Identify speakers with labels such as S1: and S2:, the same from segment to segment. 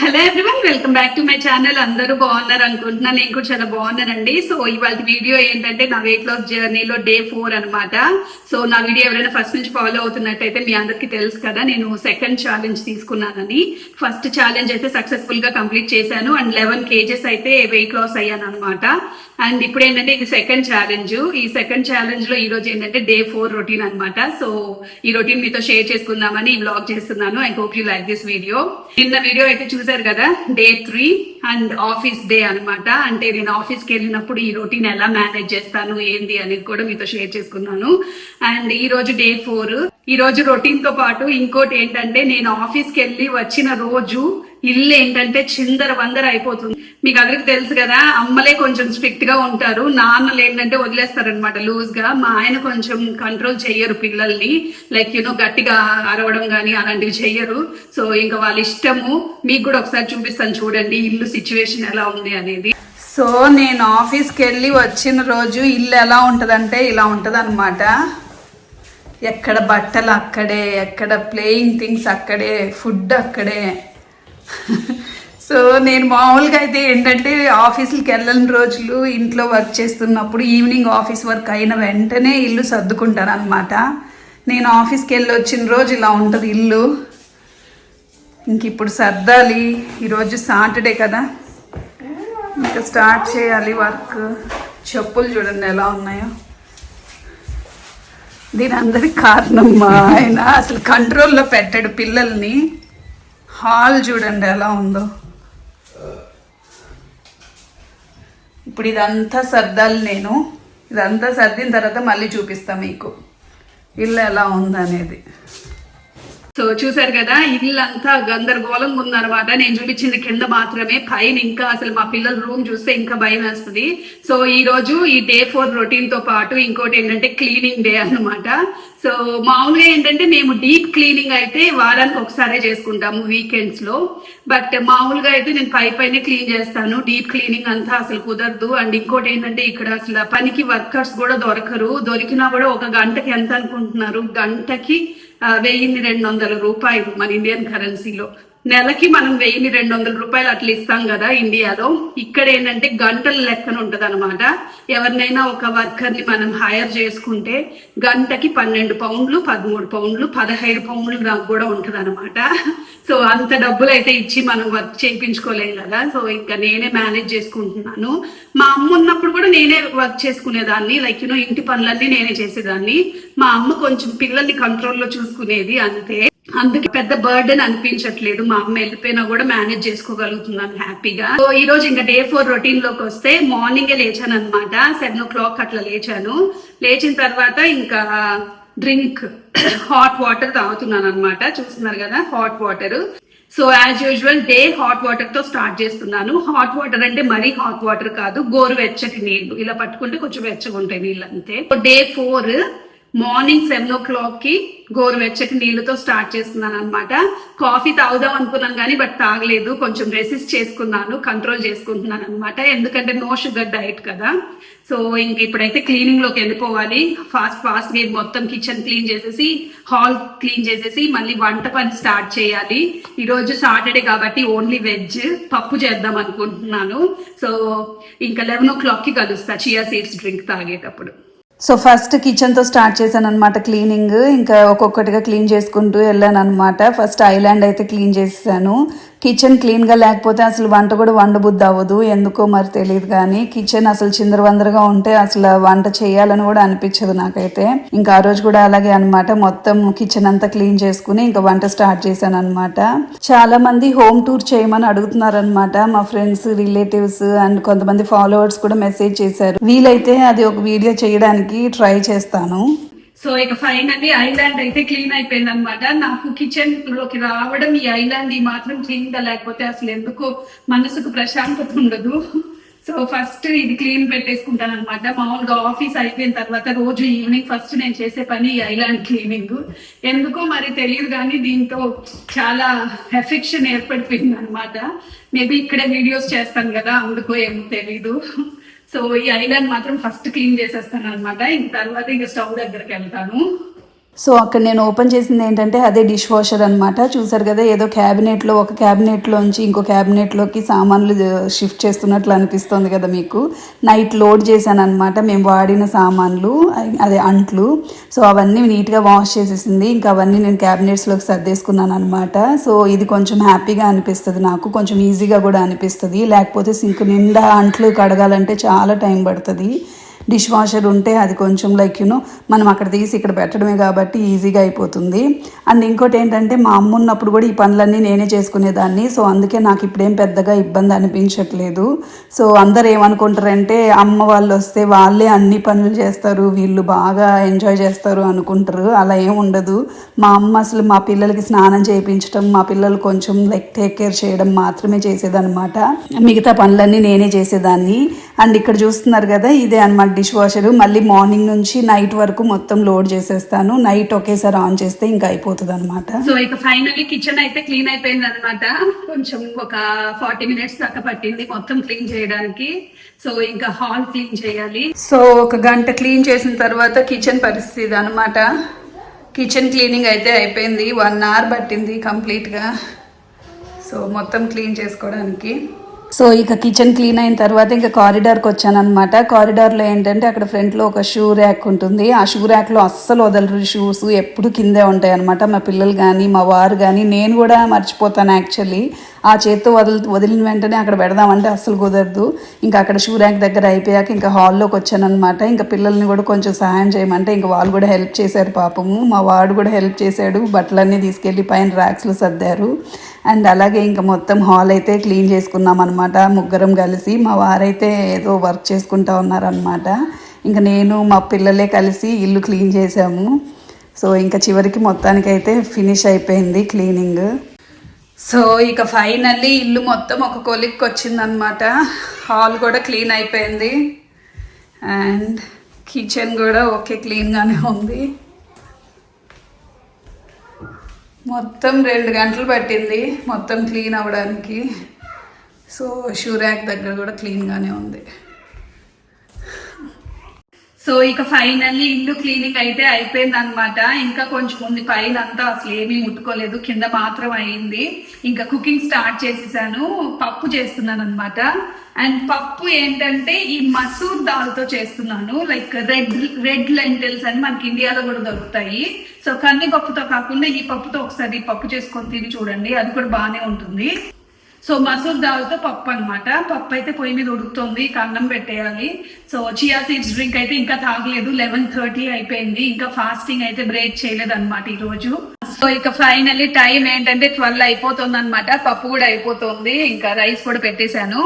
S1: Hello everyone welcome back to my channel అందరూ బాగున్నారు అనుకుంటున్నా. నేను కూడా చాలా బాగున్నానండి. సో ఇవాళ వీడియో ఏంటంటే నా వెయిట్ లాస్ జర్నీలో డే ఫోర్ అనమాట సో నా వీడియో ఎవరైనా ఫస్ట్ నుంచి ఫాలో అవుతున్నట్టయితే మీ అందరికీ తెలుసు కదా నేను సెకండ్ ఛాలెంజ్ తీసుకున్నానని. ఫస్ట్ ఛాలెంజ్ అయితే సక్సెస్ఫుల్గా కంప్లీట్ చేశాను. అండ్ లెవెన్ కేజెస్ అయితే వెయిట్ లాస్ అయ్యాను అనమాట అండ్ ఇప్పుడు ఏంటంటే ఇది సెకండ్ ఛాలెంజ్ ఈ సెకండ్ ఛాలెంజ్లో ఈ రోజు ఏంటంటే డే ఫోర్ రొటీన్ అన్నమాట. సో ఈ రొటీన్ మీతో షేర్ చేసుకుందామని ఈ బ్లాగ్ చేస్తున్నాను. I hope you like this video నిన్న వీడియో అయితే చూసారు కదా? Day three and office day అన్నమాట. అంటే నేను ఆఫీస్కి వెళ్ళినప్పుడు ఈ రొటీన్ ఎలా మేనేజ్ చేస్తాను ఏంది అనేది కూడా మీతో షేర్ చేసుకున్నాను. అండ్ ఈ రోజు డే ఫోర్ ఈ రోజు రొటీన్తో పాటు ఇంకోటి ఏంటంటే నేను ఆఫీస్కి వెళ్ళి వచ్చిన రోజు ఇల్లు ఏంటంటే చిందర వందర అయిపోతుంది. మీకు అందరికి తెలుసు కదా అమ్మలే కొంచెం స్ట్రిక్ట్గా ఉంటారు. నాన్నలు ఏంటంటే వదిలేస్తారనమాట లూజ్గా మా ఆయన కొంచెం కంట్రోల్ చెయ్యరు పిల్లల్ని. లైక్ యూనో గట్టిగా అరవడం కానీ అలాంటివి చెయ్యరు. సో ఇంకా వాళ్ళ ఇష్టము. మీకు కూడా ఒకసారి చూపిస్తాను చూడండి ఇల్లు సిచ్యువేషన్ ఎలా ఉంది అనేది. సో నేను ఆఫీస్కి వెళ్ళి వచ్చిన రోజు ఇల్లు ఎలా ఉంటుందంటే ఇలా ఉంటుంది ఎక్కడ బట్టలు అక్కడే ఎక్కడ ప్లేయింగ్ థింగ్స్ అక్కడే ఫుడ్ అక్కడే. సో నేను మామూలుగా అయితే ఏంటంటే ఆఫీసులకి వెళ్ళని రోజులు ఇంట్లో వర్క్ చేస్తున్నప్పుడు ఈవినింగ్ ఆఫీస్ వర్క్ అయిన వెంటనే ఇల్లు సర్దుకుంటాను అనమాట నేను ఆఫీస్కి వెళ్ళి వచ్చిన రోజు ఇలా ఉంటుంది ఇల్లు. ఇంక ఇప్పుడు సర్దాలి. ఈరోజు సాటర్డే కదా. ఇంకా స్టార్ట్ చేయాలి వర్క్. చెప్పులు చూడండి ఎలా ఉన్నాయో. దీని అందరికి కారణం మా ఆయన. అసలు కంట్రోల్లో పెట్టాడు పిల్లల్ని. హాల్ చూడండి ఎలా ఉందో. ఇప్పుడు ఇదంతా సర్దాలి నేను. ఇదంతా సర్దిన తర్వాత మళ్ళీ చూపిస్తాను మీకు. ఇల్లు ఎలా ఉందనేది. సో చూసారు కదా ఇల్లంతా గందరగోళంగా ఉందన్నమాట. నేను చూపించింది కింద మాత్రమే పైన ఇంకా అసలు మా పిల్లల రూమ్ చూస్తే ఇంకా భయం వేస్తుంది. సో ఈ రోజు ఈ డే ఫోర్ రొటీన్తో పాటు ఇంకోటి ఏంటంటే క్లీనింగ్ డే అన్నమాట. సో మామూలుగా ఏంటంటే మేము డీప్ క్లీనింగ్ అయితే వారానికి ఒకసారే చేసుకుంటాము వీకెండ్స్లో. బట్ మామూలుగా అయితే నేను పై పైన క్లీన్ చేస్తాను. డీప్ క్లీనింగ్ అంతా అసలు కుదరదు. అండ్ ఇంకోటి ఏంటంటే ఇక్కడ అసలు పనికి వర్కర్స్ కూడా దొరకరు. దొరికినా కూడా ఒక గంటకి ఎంత అనుకుంటున్నారు? గంటకి వెయ్యిన్ని రెండు వందల రూపాయలు మన ఇండియన్ కరెన్సీలో. నెలకి మనం వెయ్యిన్ని రెండు వందల రూపాయలు అట్లా ఇస్తాం కదా ఇండియాలో. ఇక్కడ ఏంటంటే గంటల లెక్కన ఉంటది అనమాట ఎవరినైనా ఒక వర్కర్ని మనం హైర్ చేసుకుంటే గంటకి పన్నెండు పౌండ్లు పదమూడు పౌండ్లు పదహైదు పౌండ్లు నాకు కూడా ఉంటది అనమాట సో అంత డబ్బులు అయితే ఇచ్చి మనం వర్క్ చేయించుకోలేం కదా. సో ఇంకా నేనే మేనేజ్ చేసుకుంటున్నాను. మా అమ్మ ఉన్నప్పుడు కూడా నేనే వర్క్ చేసుకునేదాన్ని. లైక్ యూనో ఇంటి పనులన్నీ నేనే చేసేదాన్ని. మా అమ్మ కొంచెం పిల్లల్ని కంట్రోల్లో చూసుకునేది అంతే. అందుకే పెద్ద బర్డెన్ అనిపించట్లేదు. మా అమ్మ వెళ్ళిపోయినా కూడా మేనేజ్ చేసుకోగలుగుతున్నాను హ్యాపీగా. సో ఈ రోజు ఇంకా డే ఫోర్ రొటీన్లోకి వస్తే మార్నింగే లేచాను అనమాట సెవెన్ ఓ క్లాక్ అట్లా లేచాను. లేచిన తర్వాత ఇంకా డ్రింక్ హాట్ వాటర్ తాగుతున్నాను అనమాట చూస్తున్నారు కదా hot water. So as usual day hot వాటర్తో స్టార్ట్ చేస్తున్నాను. హాట్ వాటర్ అంటే మరీ హాట్ వాటర్ కాదు గోరు వెచ్చటి నీళ్ళు ఇలా పట్టుకుంటే కొంచెం వెచ్చగా ఉంటాయి నీళ్ళు అంతే డే ఫోర్ మార్నింగ్ సెవెన్ ఓ క్లాక్కి గోరువెచ్చటి నీళ్ళతో స్టార్ట్ చేస్తున్నాను అనమాట కాఫీ తాగుదాం అనుకున్నాను కానీ బట్ తాగలేదు. కొంచెం రెసిస్ట్ చేసుకున్నాను కంట్రోల్ చేసుకుంటున్నాను అనమాట ఎందుకంటే నో షుగర్ డైట్ కదా. సో ఇంక ఇప్పుడైతే క్లీనింగ్లోకి వెళ్ళిపోవాలి. ఫాస్ట్ ఫాస్ట్గా మొత్తం కిచెన్ క్లీన్ చేసేసి హాల్ క్లీన్ చేసేసి మళ్ళీ వంట పని స్టార్ట్ చేయాలి. ఈరోజు సాటర్డే కాబట్టి ఓన్లీ వెజ్ పప్పు చేద్దాం అనుకుంటున్నాను. సో ఇంకా లెవెన్ ఓ క్లాక్కి కలుస్తా. చియా సీడ్స్ డ్రింక్ తాగేటప్పుడు.
S2: సో ఫస్ట్ కిచెన్తో స్టార్ట్ చేశాను అనమాట క్లీనింగ్ ఇంకా ఒక్కొక్కటిగా క్లీన్ చేసుకుంటూ వెళ్ళాను అనమాట ఫస్ట్ ఐలాండ్ అయితే క్లీన్ చేశాను. కిచెన్ క్లీన్గా లేకపోతే అసలు వంట కూడా వండబుద్ది అవ్వదు. ఎందుకో మరి తెలియదు కానీ కిచెన్ అసలు చిందరవందరగా ఉంటే అసలు వంట చేయాలని కూడా అనిపించదు నాకైతే. ఇంకా ఆ రోజు కూడా అలాగే అనమాట మొత్తం కిచెన్ అంతా క్లీన్ చేసుకుని ఇంకా వంట స్టార్ట్ చేశాను అనమాట చాలా మంది హోమ్ టూర్ చేయమని అడుగుతున్నారు అనమాట మా ఫ్రెండ్స్ రిలేటివ్స్ అండ్ కొంతమంది ఫాలోవర్స్ కూడా మెసేజ్ చేశారు. వీలైతే అది ఒక వీడియో చేయడానికి ట్రై చేస్తాను.
S1: సో ఇక ఫైనల్లీ ఐలాండ్ అయితే క్లీన్ అయిపోయింది అనమాట నాకు కిచెన్లోకి రావడం ఈ ఐలాండ్ ఈ మాత్రం క్లీన్గా లేకపోతే అసలు ఎందుకో మనసుకు ప్రశాంతత ఉండదు. సో ఫస్ట్ ఇది క్లీన్ పెట్టేసుకుంటాను అనమాట మామూలుగా ఆఫీస్ అయిపోయిన తర్వాత రోజు ఈవినింగ్ ఫస్ట్ నేను చేసే పని ఈ ఐలాండ్ క్లీనింగ్ ఎందుకో మరి తెలియదు కానీ దీంతో చాలా ఎఫెక్షన్ ఏర్పడిపోయింది అనమాట మేబీ ఇక్కడే వీడియోస్ చేస్తాను కదా అందుకో ఏమో తెలీదు. సో ఈ ఐలాండ్ మాత్రం ఫస్ట్ క్లీన్ చేసేస్తాను అనమాట ఇంక తర్వాత ఇంకా స్టవ్ దగ్గరికి వెళ్తాను.
S2: సో అక్కడ నేను ఓపెన్ చేసింది ఏంటంటే అదే డిష్ వాషర్ అనమాట చూసారు కదా ఏదో క్యాబినెట్లో ఒక క్యాబినెట్లోంచి ఇంకో క్యాబినెట్లోకి సామాన్లు షిఫ్ట్ చేస్తున్నట్లు అనిపిస్తుంది కదా మీకు. నైట్ లోడ్ చేశాను అనమాట మేము వాడిన సామాన్లు అదే అంట్లు. సో అవన్నీ నీట్గా వాష్ చేసేసింది. ఇంకా అవన్నీ నేను క్యాబినెట్స్లోకి సర్దేసుకున్నాను అనమాట సో ఇది కొంచెం హ్యాపీగా అనిపిస్తుంది నాకు. కొంచెం ఈజీగా కూడా అనిపిస్తుంది. లేకపోతే సింక్ నిండా అంట్లు కడగాలంటే చాలా టైం పడుతుంది. డిష్ వాషర్ ఉంటే అది కొంచెం లైక్ యూనో మనం అక్కడ తీసి ఇక్కడ పెట్టడమే కాబట్టి ఈజీగా అయిపోతుంది. అండ్ ఇంకోటి ఏంటంటే మా అమ్మ ఉన్నప్పుడు కూడా ఈ పనులన్నీ నేనే చేసుకునేదాన్ని. సో అందుకే నాకు ఇప్పుడేం పెద్దగా ఇబ్బంది అనిపించట్లేదు. సో అందరు ఏమనుకుంటారంటే అమ్మ వాళ్ళు వస్తే వాళ్ళే అన్ని పనులు చేస్తారు వీళ్ళు బాగా ఎంజాయ్ చేస్తారు అనుకుంటారు. అలా ఏం ఉండదు. మా అమ్మ అసలు మా పిల్లలకి స్నానం చేయించడం మా పిల్లలు కొంచెం లైక్ టేక్ కేర్ చేయడం మాత్రమే చేసేదన్నమాట. మిగతా పనులన్నీ నేనే చేసేదాన్ని. అండ్ ఇక్కడ చూస్తున్నారు కదా ఇదే అన్నమాట డిష్ వాషర్. మళ్ళీ మార్నింగ్ నుంచి నైట్ వరకు మొత్తం లోడ్ చేసేస్తాను. నైట్ ఒకేసారి ఆన్ చేస్తే ఇంకా అయిపోతుంది అనమాట
S1: సో ఇక ఫైనల్లీ కిచెన్ అయితే క్లీన్ అయిపోయింది అనమాట కొంచెం ఒక ఫార్టీ మినిట్స్ దాకా పట్టింది మొత్తం క్లీన్ చేయడానికి. సో ఇంకా హాల్ క్లీన్ చేయాలి. సో ఒక గంట క్లీన్ చేసిన తర్వాత కిచెన్ పరిస్థితి అనమాట కిచెన్ క్లీనింగ్ అయితే అయిపోయింది. వన్ అవర్ పట్టింది కంప్లీట్గా. సో మొత్తం క్లీన్ చేసుకోవడానికి.
S2: సో ఇక కిచెన్ క్లీన్ అయిన తర్వాత ఇంకా కారిడార్కి వచ్చానమాట కారిడార్లో ఏంటంటే అక్కడ ఫ్రంట్లో ఒక షూ ర్యాక్ ఉంటుంది. ఆ షూ ర్యాక్లో అస్సలు వదలరు షూస్ ఎప్పుడు కిందే ఉంటాయి అనమాట మా పిల్లలు కానీ మా వారు కానీ నేను కూడా మర్చిపోతాను యాక్చువల్లీ ఆ చేత్తో వదిలి వదిలిన వెంటనే అక్కడ పెడదామంటే అస్సలు కుదరదు. ఇంకా అక్కడ షూ ర్యాక్ దగ్గర అయిపోయాక ఇంకా హాల్లోకి వచ్చానమాట ఇంకా పిల్లల్ని కూడా కొంచెం సహాయం చేయమంటే ఇంకా వాళ్ళు కూడా హెల్ప్ చేశారు పాపము. మా వాడు కూడా హెల్ప్ చేశాడు. బట్టలన్నీ తీసుకెళ్ళి పైన ర్యాక్స్లో సర్దారు. అండ్ అలాగే ఇంకా మొత్తం హాల్ అయితే క్లీన్ చేసుకున్నాం అనమాట ముగ్గురం కలిసి మా వారైతే ఏదో వర్క్ చేసుకుంటా ఉన్నారనమాట ఇంకా నేను మా పిల్లలే కలిసి ఇల్లు క్లీన్ చేసాము. సో ఇంకా చివరికి మొత్తానికైతే ఫినిష్ అయిపోయింది క్లీనింగ్.
S1: సో ఇక ఫైనల్లీ ఇల్లు మొత్తం ఒక కొలిక్కి వచ్చిందనమాట హాల్ కూడా క్లీన్ అయిపోయింది. అండ్ కిచెన్ కూడా ఓకే క్లీన్గానే ఉంది. మొత్తం రెండు గంటలు పట్టింది మొత్తం క్లీన్ అవ్వడానికి. సో షూ ర్యాక్ దగ్గర కూడా క్లీన్గానే ఉంది. సో ఇక ఫైనల్లీ ఇల్లు క్లీనింగ్ అయితే అయిపోయింది అనమాట ఇంకా కొంచెం ఉంది. పైన అంతా అసలు ఏమీ ముట్టుకోలేదు. కింద మాత్రం అయింది. ఇంకా కుకింగ్ స్టార్ట్ చేసేసాను. పప్పు చేస్తున్నాను అనమాట అండ్ పప్పు ఏంటంటే ఈ మసూర్ దాల్తో చేస్తున్నాను. లైక్ రెడ్ రెడ్ లెంటిల్స్ అని మనకి ఇండియాలో కూడా దొరుకుతాయి. సో కందిపప్పుతో కాకుండా ఈ పప్పుతో ఒకసారి పప్పు చేసుకొని తిని చూడండి. అది కూడా బాగానే ఉంటుంది. సో మసూర్ దాల్తో పప్పు అనమాట పప్పు అయితే పొయ్యి మీద ఉడుకుతుంది కన్నం పెట్టేయాలి. సో చియా సీడ్స్ డ్రింక్ అయితే ఇంకా తాగలేదు. లెవెన్ థర్టీ అయిపోయింది. ఇంకా ఫాస్టింగ్ అయితే బ్రేక్ చేయలేదు అనమాట ఈ రోజు సో ఇక ఫైనల్లీ టైం ఏంటంటే ట్వెల్వ్ అయిపోతుంది అనమాట పప్పు కూడా అయిపోతుంది. ఇంకా రైస్ కూడా పెట్టేశాను.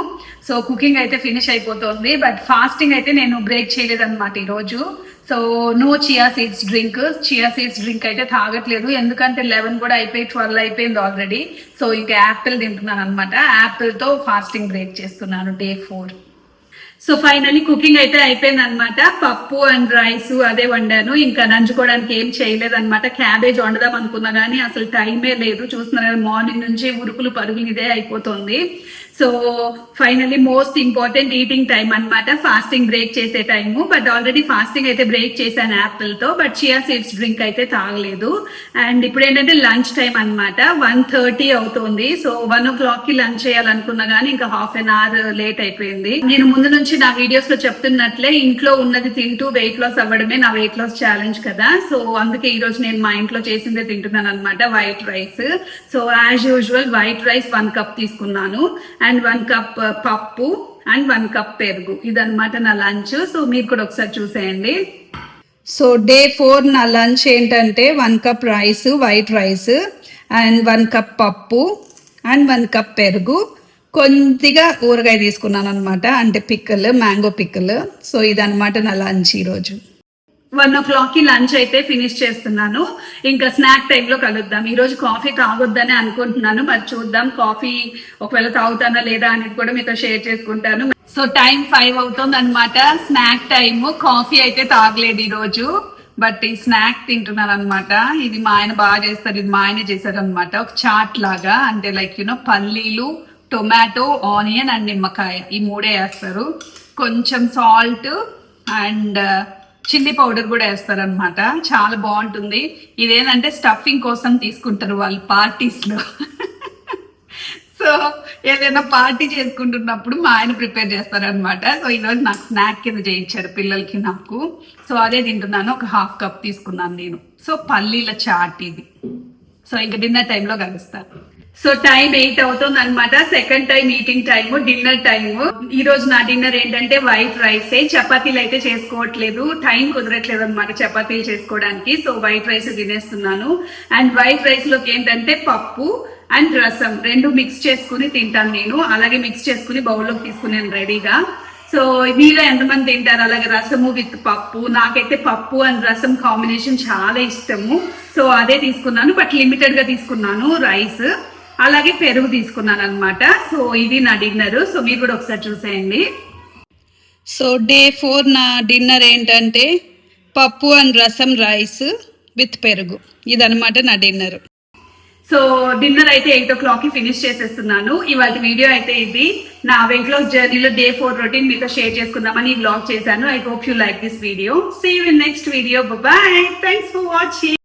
S1: సో కుకింగ్ అయితే ఫినిష్ అయిపోతుంది. బట్ ఫాస్టింగ్ అయితే నేను బ్రేక్ చేయలేదు అనమాట ఈ రోజు so no chia seeds drink chia seeds drink అయితే తాగట్లేదు. ఎందుకంటే లెవెన్ కూడా అయిపోయి ట్వెల్వ్ అయిపోయింది ఆల్రెడీ సో ఇంకా యాపిల్ తింటున్నాను అనమాట యాపిల్తో ఫాస్టింగ్ బ్రేక్ చేస్తున్నాను day four so finally cooking అయితే అయిపోయింది అనమాట పప్పు అండ్ రైస్ అదే వండాను. ఇంకా నంచుకోవడానికి ఏం చేయలేదు అనమాట క్యాబేజ్ వండదాం అనుకున్నా కానీ అసలు టైమే లేదు. చూస్తున్నారు మార్నింగ్ నుంచి ఉరుకులు పరుగులు ఇదే అయిపోతుంది. So finally most important eating time అనమాట ఫాస్టింగ్ బ్రేక్ చేసే టైము బట్ ఆల్రెడీ ఫాస్టింగ్ అయితే బ్రేక్ చేశాను యాపిల్తో బట్ చియా సీడ్స్ డ్రింక్ అయితే తాగలేదు. అండ్ ఇప్పుడు ఏంటంటే లంచ్ టైం అనమాట వన్ థర్టీ అవుతుంది. సో వన్ ఓ క్లాక్కి లంచ్ చేయాలనుకున్నా కానీ ఇంకా హాఫ్ అన్ అవర్ లేట్ అయిపోయింది. నేను ముందు నుంచి నా వీడియోస్లో చెప్తున్నట్లే ఇంట్లో ఉన్నది తింటూ వెయిట్ లాస్ అవ్వడమే నా వెయిట్ లాస్ ఛాలెంజ్ కదా. సో అందుకే ఈ రోజు నేను మా ఇంట్లో చేసిందే తింటున్నాను అనమాట white rice so as usual white rice one cup తీసుకున్నాను. అండ్ వన్ కప్ పప్పు అండ్ వన్ కప్ పెరుగు. ఇదనమాట నా లంచ్. సో మీరు కూడా ఒకసారి చూసేయండి. సో డే ఫోర్ నా లంచ్ ఏంటంటే one cup rice white rice and one cup పప్పు అండ్ వన్ కప్ పెరుగు. కొద్దిగా ఊరగాయ తీసుకున్నాను అనమాట అంటే పిక్కలు మ్యాంగో పిక్కలు. సో ఇదనమాట నా లంచ్ ఈరోజు. వన్ ఓ క్లాక్కి లంచ్ అయితే ఫినిష్ చేస్తున్నాను. ఇంకా స్నాక్ టైంలో కలుద్దాం. ఈ రోజు కాఫీ తాగొద్దని అనుకుంటున్నాను. మరి చూద్దాం కాఫీ ఒకవేళ తాగుతానా లేదా అనేది కూడా మీతో షేర్ చేసుకుంటాను. సో టైం ఫైవ్ అవుతుంది అనమాట స్నాక్ టైం కాఫీ అయితే తాగలేదు ఈ రోజు. బట్ ఈ స్నాక్ తింటున్నాను అనమాట ఇది మా ఆయన బాగా చేస్తారు. ఇది మా ఆయన చేశారు అనమాట ఒక చాట్ లాగా. అంటే లైక్ యూనో పల్లీలు టొమాటో ఆనియన్ అండ్ నిమ్మకాయ. ఈ మూడే వేస్తారు. కొంచెం సాల్ట్ అండ్ చిల్లీ పౌడర్ కూడా వేస్తారనమాట చాలా బాగుంటుంది. ఇదేంటంటే స్టఫింగ్ కోసం తీసుకుంటారు వాళ్ళు పార్టీస్లో. సో ఏదైనా పార్టీ చేసుకుంటున్నప్పుడు మా ఆయన ప్రిపేర్ చేస్తారనమాట సో ఈరోజు నాకు స్నాక్ కింద చేయించారు పిల్లలకి నాకు. సో అదే తింటున్నాను. ఒక హాఫ్ కప్ తీసుకున్నాను నేను. సో పల్లీల చాట్ ఇది. సో ఇంకా డిన్నర్ టైంలో కలుస్తాను సో టైం ఎయిట్ అవుతుంది అనమాట second time eating time dinner time ఈ రోజు నా డిన్నర్ ఏంటంటే వైట్ రైస్ చపాతీలు అయితే చేసుకోవట్లేదు. టైం కుదరట్లేదు అనమాట చపాతీలు చేసుకోవడానికి. సో వైట్ రైస్ తినేస్తున్నాను. అండ్ వైట్ రైస్లోకి ఏంటంటే పప్పు అండ్ రసం రెండు మిక్స్ చేసుకుని తింటాను నేను. అలాగే మిక్స్ చేసుకుని బౌల్లోకి తీసుకున్నాను రెడీగా సో మీలో ఎంతమంది తింటారు? అలాగే రసము విత్ పప్పు. నాకైతే పప్పు అండ్ రసం కాంబినేషన్ చాలా ఇష్టము. సో అదే తీసుకున్నాను. బట్ లిమిటెడ్గా తీసుకున్నాను రైస్ అలాగే పెరుగు తీసుకున్నాను అనమాట సో ఇది నా డిన్నర్. సో మీరు కూడా ఒకసారి చూసేయండి. సో డే ఫోర్ నా డిన్నర్ ఏంటంటే పప్పు అండ్ రసం రైస్ విత్ పెరుగు. ఇదనమాట నా డిన్నర్. సో డిన్నర్ అయితే ఎయిట్ ఓ క్లాక్కి ఫినిష్ చేసేస్తున్నాను. ఇవాళ వీడియో అయితే ఇది. నా వెయిట్ లాస్ జర్నీలో డే ఫోర్ రొటీన్ మీతో షేర్ చేసుకుందామని బ్లాగ్ చేశాను. I hope you like this video. See you in next video bye thanks for watching